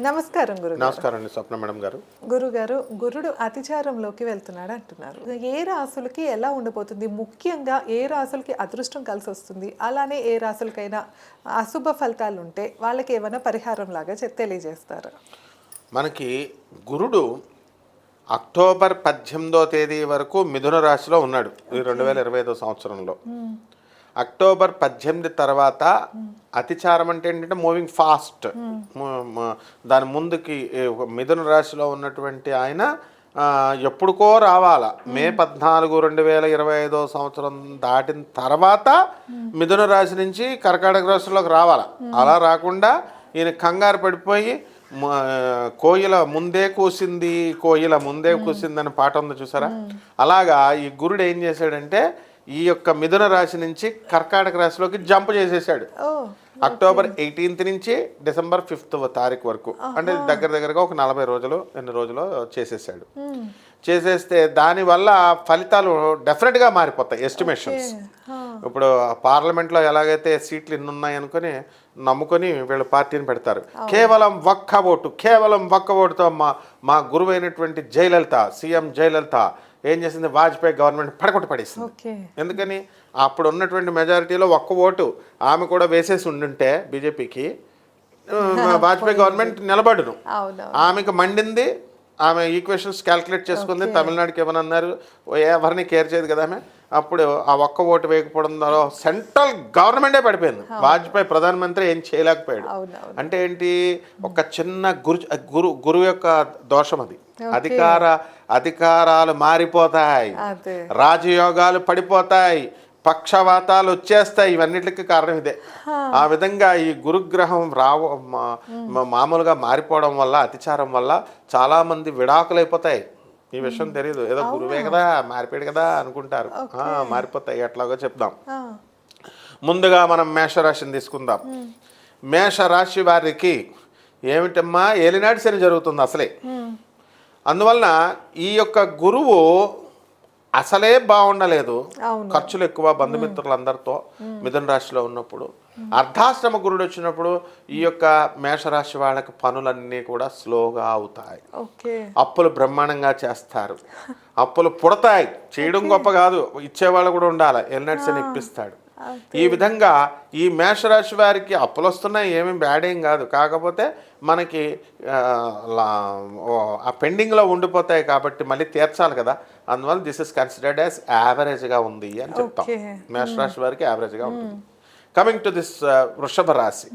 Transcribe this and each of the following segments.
నమస్కారం గురు నమస్కారం అండి స్వప్న మేడం గారు. గురుగారు గురుడు అతిచారంలోకి వెళ్తున్నాడు అంటున్నారు. ఏ రాసులకి ఎలా ఉండిపోతుంది? ముఖ్యంగా ఏ రాసులకి అదృష్టం కలిసి వస్తుంది? అలానే ఏ రాసులకైనా అశుభ ఫలితాలు ఉంటే వాళ్ళకి ఏమైనా పరిహారం లాగా తెలియజేస్తారు? మనకి గురుడు అక్టోబర్ పద్దెనిమిదో తేదీ వరకు మిథున రాశిలో ఉన్నాడు. ఈ రెండు వేల ఇరవై ఐదో సంవత్సరంలో. అక్టోబర్ పద్దెనిమిది తర్వాత అతిచారం అంటే ఏంటంటే మూవింగ్ ఫాస్ట్. దాని ముందుకి మిథున రాశిలో ఉన్నటువంటి ఆయన ఎప్పుడుకో రావాల. మే పద్నాలుగు రెండు వేల ఇరవై ఐదో సంవత్సరం దాటిన తర్వాత మిథున రాశి నుంచి కర్కాటక రాశిలోకి రావాల. అలా రాకుండా ఈయన కంగారు పడిపోయి కోయిల ముందే కూసింది కోయిల ముందే కూసింది అని పాట ఉంది చూసారా? అలాగా ఈ గురుడు ఏం చేశాడంటే ఈ యొక్క మిథున రాశి నుంచి కర్కాటక రాశిలోకి జంప్ చేసేసాడు. అక్టోబర్ ఎయిటీన్త్ నుంచి డిసెంబర్ ఫిఫ్త్ తారీఖు వరకు. అంటే దగ్గర దగ్గరగా ఒక నలభై రోజులు ఎన్ని రోజులు చేసేసాడు. చేసేస్తే దానివల్ల ఫలితాలు డెఫినెట్గా మారిపోతాయి ఎస్టిమేషన్స్ ఇప్పుడు పార్లమెంట్లో ఎలాగైతే సీట్లు ఇన్ని ఉన్నాయి అనుకుని నమ్ముకొని వీళ్ళు పార్టీని పెడతారు. కేవలం ఒక్క ఓటు కేవలం ఒక్క ఓటుతో మా మా గురువైనటువంటి జయలలిత సీఎం జయలలిత ఏం చేసింది? వాజ్పేయి గవర్నమెంట్ పడగొట్టి పడేసింది. ఎందుకని? అప్పుడు ఉన్నటువంటి మెజారిటీలో ఒక్క ఓటు ఆమె కూడా వేసేసి ఉండుంటే బీజేపీకి వాజ్పేయి గవర్నమెంట్ నిలబడును. ఆమెకు మండింది ఆమె ఈక్వేషన్స్ క్యాల్కులేట్ చేసుకుంది తమిళనాడుకి ఏమన్నారు ఎవరిని కేర్ చేయదు కదా ఆమె? అప్పుడు ఆ ఒక్క ఓటు వేయకపోవడం ద్వారా సెంట్రల్ గవర్నమెంటే పడిపోయింది. వాజ్పేయి ప్రధానమంత్రి ఏం చేయలేకపోయాడు. అంటే ఏంటి? ఒక చిన్న గురు గురు గురువు యొక్క దోషం అది. అధికార అధికారాలు మారిపోతాయి. రాజయోగాలు పడిపోతాయి. పక్షవాతాలు వచ్చేస్తాయి. ఇవన్నిటికి కారణం ఇదే. ఆ విధంగా ఈ గురుగ్రహం రావ మామూలుగా మారిపోవడం వల్ల అతిచారం వల్ల చాలా మంది విడాకులైపోతాయి. ఈ విషయం తెలియదు ఏదో గురువే కదా మారిపోయాడు కదా అనుకుంటారు. మారిపోతాయి ఎట్లాగో చెప్దాం. ముందుగా మనం మేషరాశిని తీసుకుందాం. మేషరాశి వారికి ఏమిటమ్మా? ఏలినాటి శని జరుగుతుంది అసలే. అందువలన ఈ యొక్క గురువు అసలే బాగుండలేదు. ఖర్చులు ఎక్కువ బంధుమిత్రులందరితో మిథున రాశిలో ఉన్నప్పుడు. అర్ధాశ్రమ గురుడు వచ్చినప్పుడు ఈ యొక్క మేషరాశి వాళ్ళకి పనులన్నీ కూడా స్లోగా అవుతాయి. అప్పులు బ్రహ్మాండంగా చేస్తారు. అప్పులు పుడతాయి. చేయడం గొప్ప కాదు. ఇచ్చేవాళ్ళు కూడా ఉండాలి. ఎల్నట్స్ అని ఇప్పిస్తాడు ఈ విధంగా ఈ మేషరాశి వారికి అప్పులు వస్తున్నాయి ఏమీ బ్యాడ్ ఏం కాదు. కాకపోతే మనకి ఆ, లా- ఓ, ఆ పెండింగ్లో ఉండిపోతాయి కాబట్టి మళ్ళీ తీర్చాలి కదా. అందువల్ల దిస్ ఇస్ కన్సిడర్డ్ యాజ్ యావరేజ్గా ఉంది అని చెప్తాం. మేషరాశి వారికి యావరేజ్గా ఉంటుంది. కమింగ్ టు దిస్ వృషభ రాశి.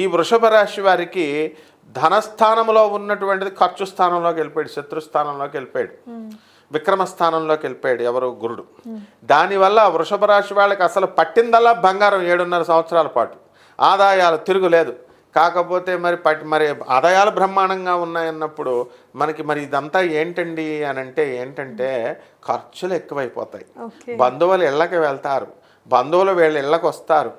ఈ వృషభ రాశి వారికి ధనస్థానంలో ఉన్నటువంటిది ఖర్చు స్థానంలోకి వెళ్ళిపోయాడు శత్రు స్థానంలోకి వెళ్ళిపోయాడు. విక్రమ స్థానంలోకి వెళ్ళిపోయాడు ఎవరు గురుడు. దానివల్ల వృషభ రాశి వాళ్ళకి అసలు పట్టిందల్లా బంగారం ఏడున్నర సంవత్సరాల పాటు. ఆదాయాలు తిరుగులేదు కాకపోతే మరి పట్ మరి ఆదాయాలు బ్రహ్మాండంగా ఉన్నాయన్నప్పుడు మనకి మరి ఇదంతా ఏంటండి అని అంటే ఏంటంటే ఖర్చులు ఎక్కువైపోతాయి. బంధువులు ఇళ్ళకి వెళ్తారు. బంధువులు వీళ్ళ ఇళ్ళకి వస్తారు.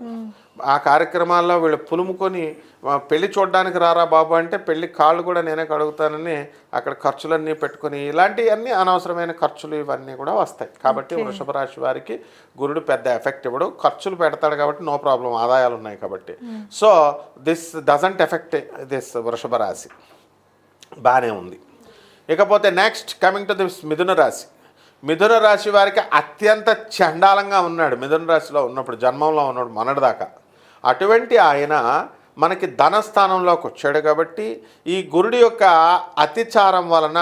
ఆ కార్యక్రమాల్లో వీళ్ళు పులుముకొని "ఆ, పెళ్ళి చూడడానికి రారా బాబు అంటే పెళ్ళి కాళ్ళు కూడా నేనే కడుగుతానని అక్కడ ఖర్చులన్నీ పెట్టుకొని ఇలాంటివన్నీ అనవసరమైన ఖర్చులు ఇవన్నీ కూడా వస్తాయి. కాబట్టి వృషభ రాశి వారికి గురుడు పెద్ద ఎఫెక్ట్ ఇవ్వడు. ఖర్చులు పెడతాడు కాబట్టి నో ప్రాబ్లం ఆదాయాలు ఉన్నాయి కాబట్టి. So this doesn't effect this వృషభ రాశి. బాగానే ఉంది. ఇకపోతే నెక్స్ట్ కమింగ్ టు దిస్ మిథున రాశి. మిథున రాశి వారికి అత్యంత చండాలంగా ఉన్నాడు. మిథున రాశిలో ఉన్నప్పుడు జన్మంలో ఉన్నాడు మొన్నటిదాకా. అటువంటి ఆయన మనకి ధనస్థానంలోకి వచ్చాడు కాబట్టి ఈ గురుడి యొక్క అతిచారం వలన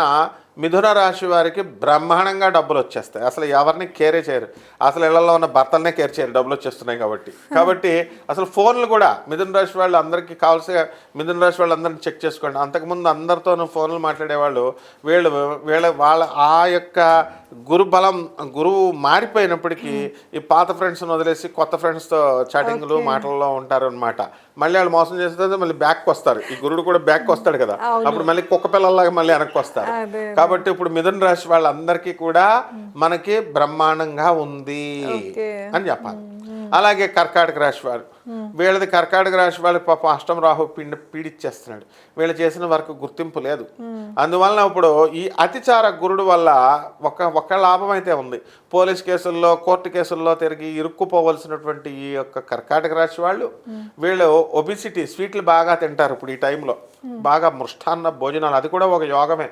మిథున రాశి వారికి బ్రహ్మాండంగా డబ్బులు వచ్చేస్తాయి. అసలు ఎవరిని కేరే చేయరు. అసలు ఇళ్ళలో ఉన్న భర్తలనే కేర్ చేయరు. డబ్బులు వచ్చేస్తున్నాయి కాబట్టి. కాబట్టి అసలు ఫోన్లు కూడా మిథున రాశి వాళ్ళు అందరికీ కావాల్సిన మిథున రాశి వాళ్ళందరినీ చెక్ చేసుకోండి. అంతకుముందు అందరితోనూ ఫోన్లు మాట్లాడేవాళ్ళు. వీళ్ళు వీళ్ళ వాళ్ళ ఆ యొక్క గురు బలం గురువు మారిపోయినప్పటికీ ఈ పాత ఫ్రెండ్స్ని వదిలేసి కొత్త ఫ్రెండ్స్తో చాటింగ్లు మాటల్లో ఉంటారు అనమాట మళ్ళీ వాళ్ళు మోసం చేస్తే మళ్ళీ బ్యాక్ వస్తారు ఈ గురుడు కూడా బ్యాక్ వస్తాడు కదా. అప్పుడు మళ్ళీ కుక్క పిల్లల్లాగా మళ్ళీ వెనక్కి వస్తారు. కాబట్టి ఇప్పుడు మిథున రాశి వాళ్ళందరికీ కూడా మనకి బ్రహ్మాండంగా ఉంది. అని చెప్పాలి అలాగే కర్కాటక రాశి వారు. వీళ్ళది కర్కాటక రాశి వాళ్ళు పాపం అష్టం రాహు పిండి పీడిచ్చేస్తున్నాడు. వీళ్ళు చేసిన వరకు గుర్తింపు లేదు. అందువలన ఇప్పుడు ఈ అతిచార గురుడు వల్ల ఒక ఒక లాభం అయితే ఉంది. పోలీస్ కేసుల్లో కోర్టు కేసుల్లో తిరిగి ఇరుక్కుపోవలసినటువంటి ఈ యొక్క కర్కాటక రాశి వాళ్ళు వీళ్ళు ఒబిసిటీ స్వీట్లు బాగా తింటారు ఇప్పుడు ఈ టైంలో. బాగా మృష్టాన్న భోజనాలు అది కూడా ఒక యోగమే.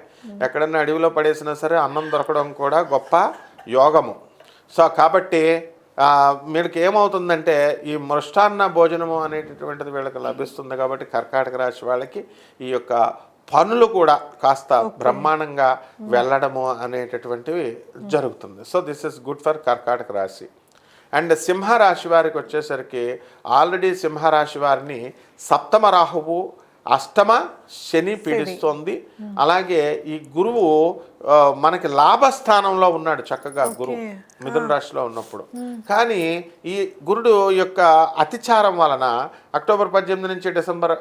ఎక్కడన్నా అడవిలో పడేసినా సరే అన్నం దొరకడం కూడా గొప్ప యోగము. సో కాబట్టి వీళ్ళకి ఏమవుతుందంటే ఈ మృష్టాన్న భోజనము అనేటటువంటిది వీళ్ళకి లభిస్తుంది కాబట్టి కర్కాటక రాశి వాళ్ళకి ఈ యొక్క పనులు కూడా కాస్త బ్రహ్మాండంగా వెళ్ళడము అనేటటువంటివి జరుగుతుంది. So this is good for కర్కాటక రాశి. అండ్ సింహరాశి వారికి వచ్చేసరికి ఆల్రెడీ సింహరాశి వారిని సప్తమ రాహువు అష్టమ శని పీడిస్తోంది. అలాగే ఈ గురువు మనకి లాభస్థానంలో ఉన్నాడు చక్కగా గురువు మిథున రాశిలో ఉన్నప్పుడు. కానీ ఈ గురుడు యొక్క అతిచారం వలన అక్టోబర్ పద్దెనిమిది నుంచి డిసెంబర్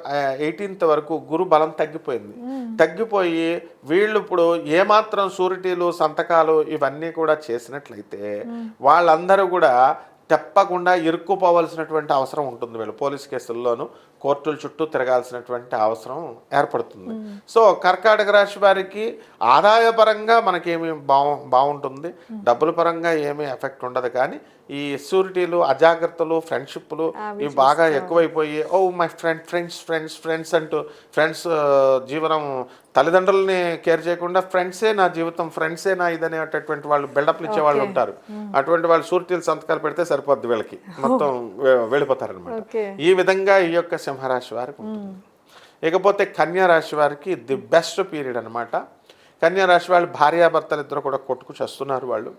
ఎయిటీన్త్ వరకు గురు బలం తగ్గిపోయింది. తగ్గిపోయి వీళ్ళు ఇప్పుడు ఏమాత్రం సూరిటీలు సంతకాలు ఇవన్నీ కూడా చేసినట్లయితే వాళ్ళందరూ కూడా తప్పకుండా ఇరుక్కుపోవలసినటువంటి అవసరం ఉంటుంది వీళ్ళు పోలీస్ కేసుల్లోనూ. కోర్టుల చుట్టూ తిరగాల్సినటువంటి అవసరం ఏర్పడుతుంది. సో కర్కాటక రాశి వారికి ఆదాయపరంగా మనకేమి బాగు బాగుంటుంది డబ్బుల పరంగా ఏమీ ఎఫెక్ట్ ఉండదు కానీ ఈ సూరిటీలు అజాగ్రత్తలు ఫ్రెండ్షిప్లు ఇవి బాగా ఎక్కువైపోయి ఓ my friend friends friends friends అంటూ ఫ్రెండ్స్ జీవనం తల్లిదండ్రులని కేర్ చేయకుండా ఫ్రెండ్సే నా జీవితం ఫ్రెండ్సే నా ఇదనేటటువంటి వాళ్ళు బిల్డప్లు ఇచ్చే వాళ్ళు ఉంటారు. అటువంటి వాళ్ళు సూరిటీలు సంతకాలు పెడితే సరిపోద్ది వీళ్ళకి. మొత్తం వెళ్ళిపోతారనమాట ఈ విధంగా ఈ యొక్క సింహరాశి వారికి ఉంటుంది. ఇకపోతే కన్యా రాశి వారికి ది బెస్ట్ పీరియడ్ అనమాట కన్యా రాశి వాళ్ళు భార్యాభర్తలు ఇద్దరు కూడా కొట్టుకు చేస్తున్నారు వాళ్ళు.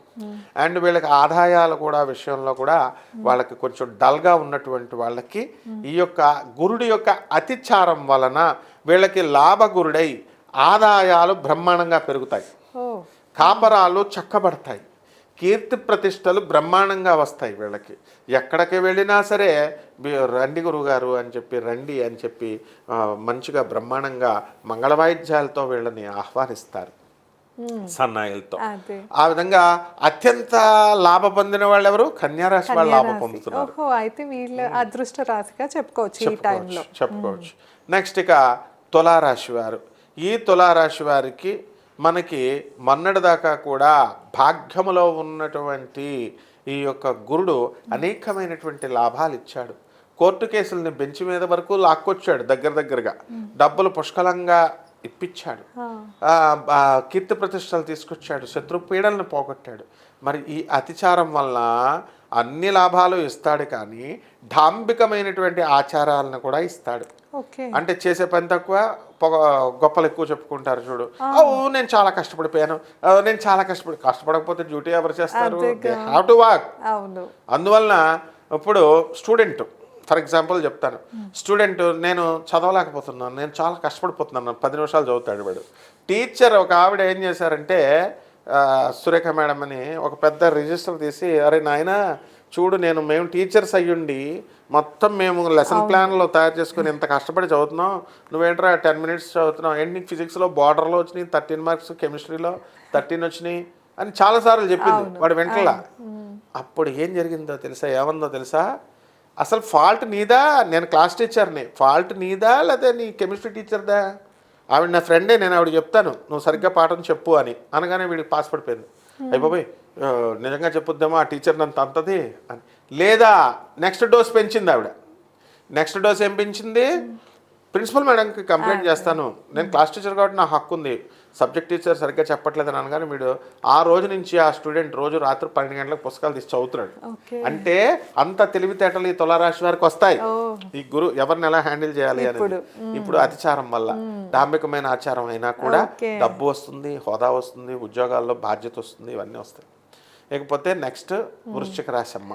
అండ్ వీళ్ళకి ఆదాయాలు కూడా విషయంలో కూడా వాళ్ళకి కొంచెం డల్గా ఉన్నటువంటి వాళ్ళకి ఈ యొక్క గురుడి యొక్క అతిచారం వలన వీళ్ళకి లాభగురుడై ఆదాయాలు బ్రహ్మాండంగా పెరుగుతాయి. కాపరాలు చక్కబడతాయి. కీర్తి ప్రతిష్టలు బ్రహ్మాండంగా వస్తాయి వీళ్ళకి. ఎక్కడికి వెళ్ళినా సరే "మీ- రండి గురుగారు అని చెప్పి రండి అని చెప్పి మంచిగా బ్రహ్మాండంగా మంగళ వాయిద్యాలతో వీళ్ళని ఆహ్వానిస్తారు. సన్నాయిలతో. అదే. ఆ విధంగా అత్యంత లాభ పొందిన వాళ్ళు ఎవరు కన్యారాశి వాళ్ళు లాభం పొందుతున్నారు. ఓహో అయితే వీళ్ళ అదృష్ట రాశిగా చెప్పుకోవచ్చు ఈ టైంలో. చెప్పుకోవచ్చు. చెప్పుకోవచ్చు నెక్స్ట్ ఇక తులారాశి వారు. ఈ తులారాశి వారికి మనకి మొన్నటి దాకా కూడా భాగ్యములో ఉన్నటువంటి ఈ యొక్క గురుడు అనేకమైనటువంటి లాభాలు ఇచ్చాడు. కోర్టు కేసుల్ని బెంచ్ మీద వరకు లాక్కొచ్చాడు దగ్గర దగ్గరగా. డబ్బులు పుష్కలంగా ఇప్పించాడు కీర్తి ప్రతిష్టలు తీసుకొచ్చాడు. శత్రు పీడలను పోగొట్టాడు. మరి ఈ అతిచారం వలన అన్ని లాభాలు ఇస్తాడు కానీ డాంబికమైనటువంటి ఆచారాలను కూడా ఇస్తాడు. అంటే చేసే పని తక్కువ పొగ గొప్పలు ఎక్కువ చెప్పుకుంటారు చూడు. నేను చాలా కష్టపడిపోయాను. నేను చాలా కష్టపడి కష్టపడకపోతే డ్యూటీ ఎవరు చేస్తారు? హ్యావ్ టు వాక్ అందువలన ఇప్పుడు స్టూడెంట్ ఫర్ ఎగ్జాంపుల్ చెప్తాను. స్టూడెంట్ నేను చదవలేకపోతున్నాను. నేను చాలా కష్టపడిపోతున్నాను. పది నిమిషాలు చదువుతాడు వాడు. టీచర్ ఒక ఆవిడ ఏం చేశారంటే సురేఖ మేడం అని ఒక పెద్ద రిజిస్టర్ తీసి అరే నాయన చూడు నేను మేము టీచర్స్ అయ్యుండి మొత్తం మేము లెసన్ ప్లాన్లో తయారు చేసుకుని ఇంత కష్టపడి చదువుతున్నాం. నువ్వేంట్రా టెన్ మినిట్స్ చదువుతున్నావు? ఏంటి నీకు ఫిజిక్స్లో బార్డర్లో వచ్చినాయి థర్టీన్ మార్క్స్ కెమిస్ట్రీలో థర్టీన్ వచ్చినాయి అని చాలాసార్లు చెప్పింది వాడు వెంటలా. అప్పుడు ఏం జరిగిందో తెలుసా? ఏమందో తెలుసా? అసలు ఫాల్ట్ నీదా? నేను క్లాస్ టీచర్ని ఫాల్ట్ నీదా? లేదా నీ కెమిస్ట్రీ టీచర్దా ఆవిడ నా ఫ్రెండే నేను ఆవిడ చెప్తాను. నువ్వు సరిగ్గా పాఠం చెప్పు అని. అనగానే వీడికి పాస్ పడిపోయింది. అయిపోయి నిజంగా చెప్పొద్దామా ఆ టీచర్ నన్ను అంతది అని. లేదా నెక్స్ట్ డోస్ పెంచింది ఆవిడ. నెక్స్ట్ డోస్ ఏం పెంచింది? ప్రిన్సిపల్ మేడంకి కంప్లైంట్ చేస్తాను. నేను క్లాస్ టీచర్ కాబట్టి నా హక్కు ఉంది సబ్జెక్ట్ టీచర్ సరిగ్గా చెప్పట్లేదు అని అనగానే వీడు ఆ రోజు నుంచి ఆ స్టూడెంట్ రోజు రాత్రి పన్నెండు గంటలకు పుస్తకాలు తీసి చదువుతున్నాడు. అంటే అంత తెలివితేటలు ఈ తులారాశి వారికి వస్తాయి. ఈ గురు ఎవరిని ఎలా హ్యాండిల్ చేయాలి అనేది. ఇప్పుడు అతిచారం వల్ల డాంబికమైన ఆచారం అయినా కూడా. డబ్బు వస్తుంది హోదా వస్తుంది ఉద్యోగాల్లో బాధ్యత వస్తుంది ఇవన్నీ వస్తాయి. ఇకపోతే నెక్స్ట్ వృశ్చిక రాశి అమ్మ.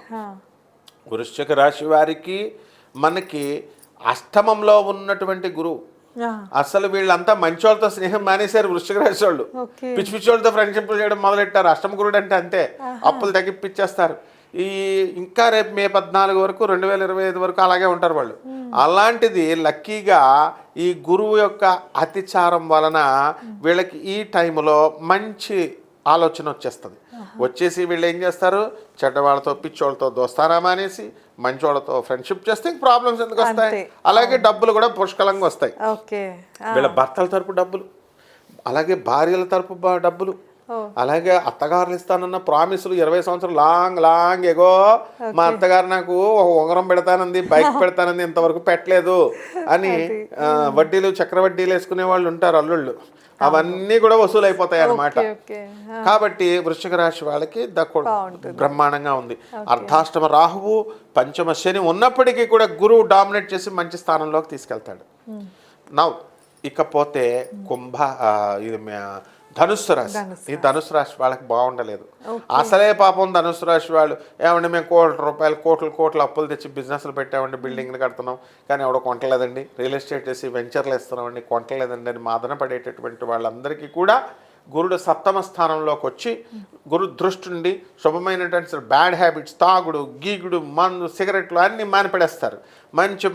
వృశ్చిక రాశి వారికి మనకి అష్టమంలో ఉన్నటువంటి గురువు అసలు వీళ్ళంతా మంచోళ్ళతో స్నేహం మానేశారు వృశ్చిక రాశి వాళ్ళు పిచ్చి పిచ్చి వాళ్ళతో ఫ్రెండ్షిప్ చేయడం మొదలెట్టారు. అష్టమ గురుడు అంటే అంతే. అప్పులు తగ్గిప్పించేస్తారు ఈ ఇంకా రేపు మే పద్నాలుగు వరకు రెండు వేల ఇరవై ఐదు వరకు అలాగే ఉంటారు వాళ్ళు. అలాంటిది లక్కీగా ఈ గురువు యొక్క అతిచారం వలన వీళ్ళకి ఈ టైంలో మంచి ఆలోచన వచ్చేస్తుంది. వచ్చేసి వీళ్ళు ఏం చేస్తారు? చెడ్డవాళ్ళతో పిచ్చోళ్ళతో దోస్తానా మానేసి మంచోళ్ళతో ఫ్రెండ్షిప్ చేస్తే ఇంక ప్రాబ్లమ్స్ ఎందుకు వస్తాయి. అలాగే డబ్బులు కూడా పుష్కలంగా వస్తాయి. ఓకే. వీళ్ళ భర్తల తరపు డబ్బులు అలాగే భార్యల తరపు డబ్బులు ఓ. అలాగే అత్తగారులు ఇస్తానన్న ప్రామిసులు ఇరవై సంవత్సరాలు లాంగ్ లాంగ్ ఎగో. మా అత్తగారు నాకు ఒక ఉంగరం పెడతానంది బైక్ పెడతానంది ఇంతవరకు పెట్టలేదు అని వడ్డీలు చక్రవడ్డీలు వేసుకునే వాళ్ళు ఉంటారు అల్లుళ్ళు. అవన్నీ కూడా వసూలు అయిపోతాయి ఓకే. కాబట్టి వృశ్చిక రాశి వాళ్ళకి దక్కు బ్రహ్మాండంగా ఉంది. అర్ధాష్టమ రాహువు పంచమ శని ఉన్నప్పటికీ కూడా గురువు డామినేట్ చేసి మంచి స్థానంలోకి తీసుకెళ్తాడు. నవ్ ఇకపోతే కుంభ ఇది ధనుస్సు రాశి. ఈ ధనుస్సు రాశి వాళ్ళకి బాగుండలేదు. అసలే పాపం ధనుస్సు రాశి వాళ్ళు ఏమండి మేము కోట్ల రూపాయలు కోట్లు కోట్ల అప్పులు తెచ్చి బిజినెస్లు పెట్టామండి బిల్డింగ్లు కడుతున్నాం. కానీ ఎవడో కొంటలేదండి రియల్ ఎస్టేట్ చేసి వెంచర్లు ఇస్తున్నామండి కొంటలేదండి అని మాదన పడేటటువంటి వాళ్ళందరికీ కూడా గురుడు సప్తమ స్థానంలోకి వచ్చి గురు దృష్టి శుభమైనటువంటి బ్యాడ్ హ్యాబిట్స్ తాగుడు గీగుడు మందు సిగరెట్లు అన్నీ మానిపడేస్తారు. మంచి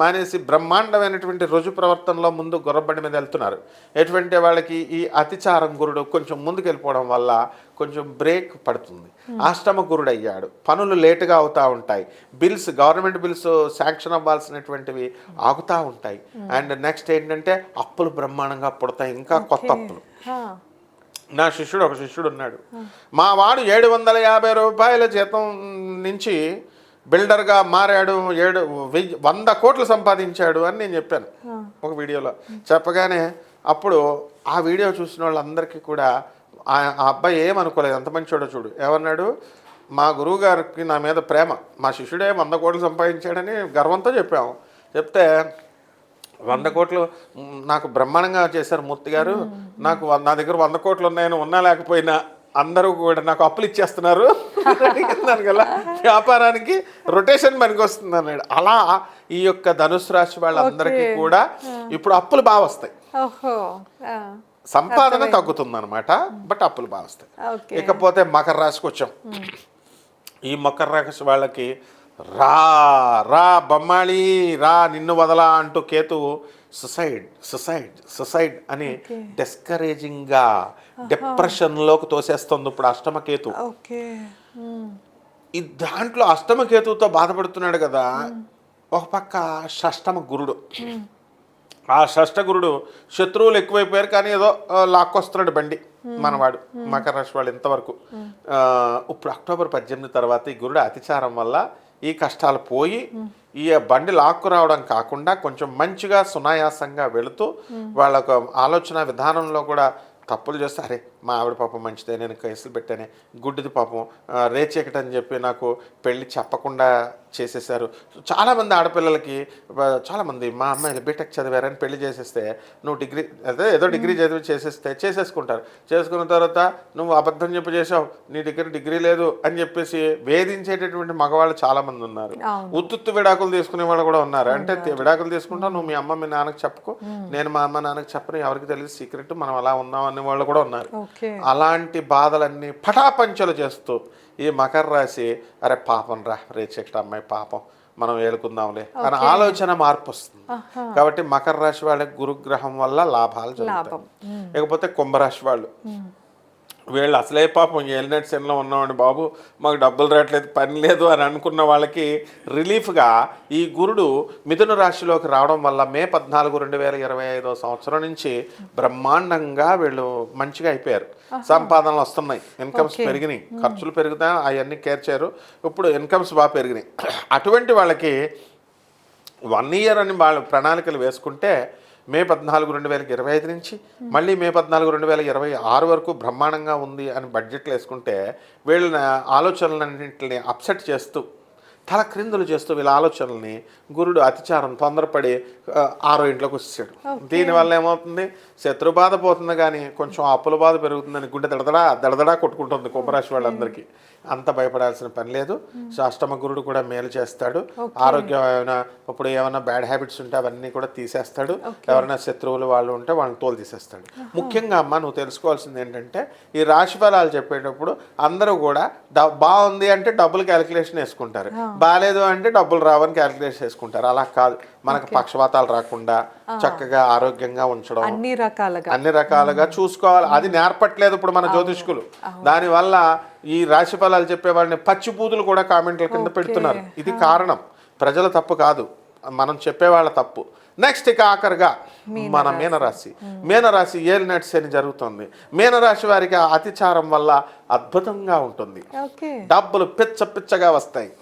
మానేసి బ్రహ్మాండమైనటువంటి రుజు ప్రవర్తనలో ముందు గుర్రబండి మీద వెళ్తున్నారు. ఎటువంటి వాళ్ళకి ఈ అతిచారం గురుడు కొంచెం ముందుకు వెళ్ళిపోవడం వల్ల కొంచెం బ్రేక్ పడుతుంది. అష్టమ గురుడు అయ్యాడు పనులు లేటుగా అవుతూ ఉంటాయి. బిల్స్ గవర్నమెంట్ బిల్స్ శాంక్షన్ అవ్వాల్సినటువంటివి ఆగుతూ ఉంటాయి. అండ్ నెక్స్ట్ ఏంటంటే అప్పులు బ్రహ్మాండంగా పుడతాయి. ఇంకా కొత్త అప్పులు. నా శిష్యుడు ఒక శిష్యుడు ఉన్నాడు. మా వాడు ఏడు వందల యాభై రూపాయల జీతం నుంచి బిల్డర్గా మారాడు ఏడు వెయ్యి వంద కోట్లు సంపాదించాడు అని నేను చెప్పాను ఒక వీడియోలో. చెప్పగానే అప్పుడు ఆ వీడియో చూసిన వాళ్ళందరికీ కూడా ఆ అబ్బాయి ఏమనుకోలేదు ఎంత మంచోడో చూడు. ఏమన్నాడు? మా గురువు గారికి నా మీద ప్రేమ. మా శిష్యుడే వంద కోట్లు సంపాదించాడని గర్వంతో చెప్పాము. చెప్తే వంద కోట్లు నాకు బ్రహ్మాండంగా చేశారు మూర్తి గారు. నాకు నా దగ్గర వంద కోట్లు ఉన్నాయని ఉన్నా లేకపోయినా అందరూ కూడా నాకు అప్పులు ఇచ్చేస్తున్నారు. కదా. వ్యాపారానికి రొటేషన్ పనికి వస్తుంది అన్నాడు. అలా ఈ యొక్క ధనుసు రాశి వాళ్ళందరికీ కూడా ఇప్పుడు అప్పులు బాగా వస్తాయి. సంపాదన తగ్గుతుంది అనమాట బట్ అప్పులు బాగా వస్తాయి. ఇకపోతే మకర రాశికి వచ్చాం. ఈ మకర రాశి వాళ్ళకి రా రా బొమ్మాళి రా నిన్ను వదలా అంటూ కేతు సుసైడ్ సుసైడ్ సుసైడ్ అని డిస్కరేజింగ్గా డిప్రెషన్లోకి తోసేస్తుంది ఇప్పుడు అష్టమ కేతు ఓకే. ఉమ్. ఈ దాంట్లో అష్టమ కేతువుతో బాధపడుతున్నాడు కదా ఒక పక్క షష్టమ గురుడు. ఆ షష్ట గురుడు శత్రువులు ఎక్కువైపోయారు కానీ ఏదో లాక్కొస్తున్నాడు బండి మనవాడు మకర రాశి వాళ్ళు ఇంతవరకు. ఇప్పుడు అక్టోబర్ పద్దెనిమిది తర్వాత ఈ గురుడు అతిచారం వల్ల ఈ కష్టాలు పోయి ఈ బండి లాక్కు రావడం కాకుండా కొంచెం మంచిగా సునాయాసంగా వెళుతూ వాళ్ళ ఆలోచన విధానంలో కూడా తప్పులు చేస్తే అరే మా ఆవిడ పాపం మంచిదే నేను కేసులు పెట్టానే గుడ్డిది పాపం ఆ, అని చెప్పి నాకు పెళ్ళి చెప్పకుండా చేసేసారు చాలామంది ఆడపిల్లలకి చాలామంది మా అమ్మాయిలు బీటెక్ చదివారని పెళ్ళి చేసేస్తే నువ్వు డిగ్రీ అదే ఏదో డిగ్రీ చదివి చేసేస్తే చేసేసుకుంటారు. చేసుకున్న తర్వాత నువ్వు అబద్ధం చెప్పి చేసావు నీ దగ్గర డిగ్రీ లేదు అని చెప్పేసి వేధించేటటువంటి మగవాళ్ళు చాలామంది ఉన్నారు. ఉత్తుత్తు విడాకులు తీసుకునే వాళ్ళు కూడా ఉన్నారు. అంటే విడాకులు తీసుకుంటావు నువ్వు మీ అమ్మ మీ నాన్నకి చెప్పుకో. నేను మా అమ్మ నాన్నకి చెప్పను ఎవరికి తెలియదు సీక్రెట్ మనం అలా ఉన్నాం అనే వాళ్ళు కూడా ఉన్నారు. అలాంటి బాధలన్నీ పటాపంచలు చేస్తూ ఈ మకర రాశి అరే పాపం రా రేచెక్ట అమ్మాయి పాపం మనం ఏలుకుందాంలే అని ఆలోచన మార్పు వస్తుంది. కాబట్టి మకర రాశి వాళ్ళకి గురుగ్రహం వల్ల లాభాలు జరుగుతాయి. లేకపోతే కుంభరాశి వాళ్ళు. వీళ్ళు అసలే పాపం ఏలినట్ సెన్లో ఉన్నామండి బాబు మాకు డబ్బులు రావట్లేదు పని లేదు అని అనుకున్న వాళ్ళకి రిలీఫ్గా ఈ గురుడు మిథున రాశిలోకి రావడం వల్ల మే పద్నాలుగు రెండు వేల ఇరవై ఐదో సంవత్సరం నుంచి బ్రహ్మాండంగా వీళ్ళు మంచిగా అయిపోయారు. సంపాదనలు వస్తున్నాయి. ఇన్కమ్స్ పెరిగినాయి. ఖర్చులు పెరుగుతా అవన్నీ కేర్ చేయరు. ఇప్పుడు ఇన్కమ్స్ బాగా పెరిగినాయి. అటువంటి వాళ్ళకి వన్ ఇయర్ అని వాళ్ళు ప్రణాళికలు వేసుకుంటే మే పద్నాలుగు రెండు వేల ఇరవై ఐదు నుంచి మళ్ళీ మే పద్నాలుగు రెండు వేల ఇరవై ఆరు వరకు బ్రహ్మాండంగా ఉంది అని బడ్జెట్లు వేసుకుంటే వీళ్ళ ఆలోచనలన్నింటిని అప్సెట్ చేస్తూ తల క్రిందులు చేస్తూ వీళ్ళ ఆలోచనల్ని గురుడు అతిచారం తొందరపడి ఆరో ఇంట్లోకి వచ్చేసాడు. దీనివల్ల ఏమవుతుంది? శత్రు బాధ పోతుంది కానీ కొంచెం అప్పుల బాధ పెరుగుతుందని గుండె దడదడా దడదడా కొట్టుకుంటుంది కుంభరాశి వాళ్ళందరికీ. అంత భయపడాల్సిన పని లేదు. సో అష్టమ గురుడు కూడా మేలు చేస్తాడు. ఆరోగ్యమైన ఇప్పుడు ఏమైనా బ్యాడ్ హ్యాబిట్స్ ఉంటే అవన్నీ కూడా తీసేస్తాడు. ఎవరైనా శత్రువులు వాళ్ళు ఉంటే వాళ్ళని తోలు తీసేస్తాడు. ముఖ్యంగా అమ్మ నువ్వు తెలుసుకోవాల్సింది ఏంటంటే ఈ రాశి ఫలాలు చెప్పేటప్పుడు అందరూ కూడా బాగుంది అంటే డబ్బులు క్యాలిక్యులేషన్ వేసుకుంటారు. బాగాలేదు అంటే డబ్బులు రావని క్యాలిక్యులేట్ చేసుకుంటారు. అలా కాదు. మనకు పక్షపాతాలు రాకుండా చక్కగా ఆరోగ్యంగా ఉంచడం. అన్ని రకాలుగా. అన్ని రకాలుగా చూసుకోవాలి. అది నేర్పట్లేదు ఇప్పుడు మన జ్యోతిష్కులు. దానివల్ల ఈ రాశి ఫలాలు చెప్పే వాళ్ళని పచ్చి బూతులు కూడా కామెంట్ల కింద పెడుతున్నారు. ఇది కారణం. ప్రజల తప్పు కాదు. మనం చెప్పేవాళ్ళ తప్పు. నెక్స్ట్ ఇక ఆఖరిగా మన మీనరాశి. మీనరాశి ఏలినట్స్ అని జరుగుతుంది. మీనరాశి వారికి ఆ అతిచారం వల్ల అద్భుతంగా ఉంటుంది. డబ్బులు పిచ్చ పిచ్చగా వస్తాయి.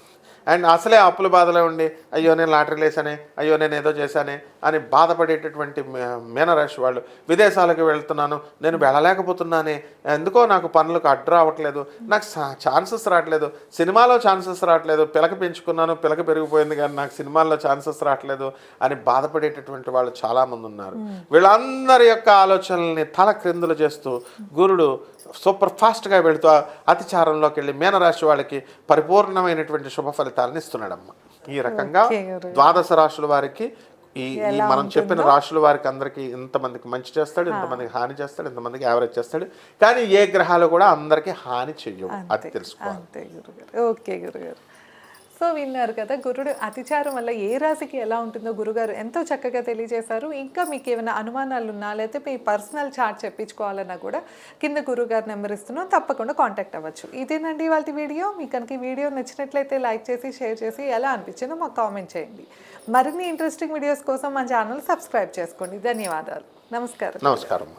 అండ్ అసలే అప్పుల బాధలో ఉండి అయ్యో నేను లాటరీ వేసానే అయ్యో నేను ఏదో చేశానే అని బాధపడేటటువంటి మీనరాశి వాళ్ళు విదేశాలకు వెళ్తున్నాను నేను వెళ్ళలేకపోతున్నానే ఎందుకో నాకు పనులకు అడ్డు రావట్లేదు నాకు ఛాన్సెస్ రావట్లేదు సినిమాలో ఛాన్సెస్ రావట్లేదు పిలక పెంచుకున్నాను పిలక పెరిగిపోయింది కానీ నాకు సినిమాల్లో ఛాన్సెస్ రావట్లేదు అని బాధపడేటటువంటి వాళ్ళు చాలామంది ఉన్నారు. వీళ్ళందరి యొక్క ఆలోచనల్ని తల క్రిందులు చేస్తూ గురుడు సూపర్ ఫాస్ట్గా వెళుతూ అతిచారంలోకి వెళ్ళి మీనరాశి వాళ్ళకి పరిపూర్ణమైనటువంటి శుభ ఫలితాలను ఇస్తున్నాడమ్మ. ఈ రకంగా. ద్వాదశ రాశుల వారికి ఈ ఈ మనం చెప్పిన రాశుల వారికి అందరికి ఇంతమందికి మంచి చేస్తాడు ఇంతమందికి హాని చేస్తాడు ఇంతమందికి యావరేజ్ చేస్తాడు. కానీ ఏ గ్రహాలు కూడా అందరికీ హాని చెయ్యవు. అది తెలుసుకోవాలి. ఓకే గురుగారు సో విన్నారు కదా గురుడు అతిచారం వల్ల ఏ రాశికి ఎలా ఉంటుందో గురుగారు ఎంతో చక్కగా తెలియజేశారు. ఇంకా మీకు ఏమైనా అనుమానాలు ఉన్నా లేకపోతే మీ పర్సనల్ చార్ట్ చెప్పించుకోవాలన్నా కూడా కింద గురుగారు నెంబర్ ఇస్తున్నాం తప్పకుండా కాంటాక్ట్ అవ్వచ్చు. ఇదేనండి వాళ్ళ వీడియో. మీకు కనుక ఈ వీడియో నచ్చినట్లయితే లైక్ చేసి షేర్ చేసి ఎలా అనిపించిందో మాకు కామెంట్ చేయండి. మరిన్ని ఇంట్రెస్టింగ్ వీడియోస్ కోసం మా ఛానల్ సబ్స్క్రైబ్ చేసుకోండి. ధన్యవాదాలు. నమస్కారం. నమస్కారం.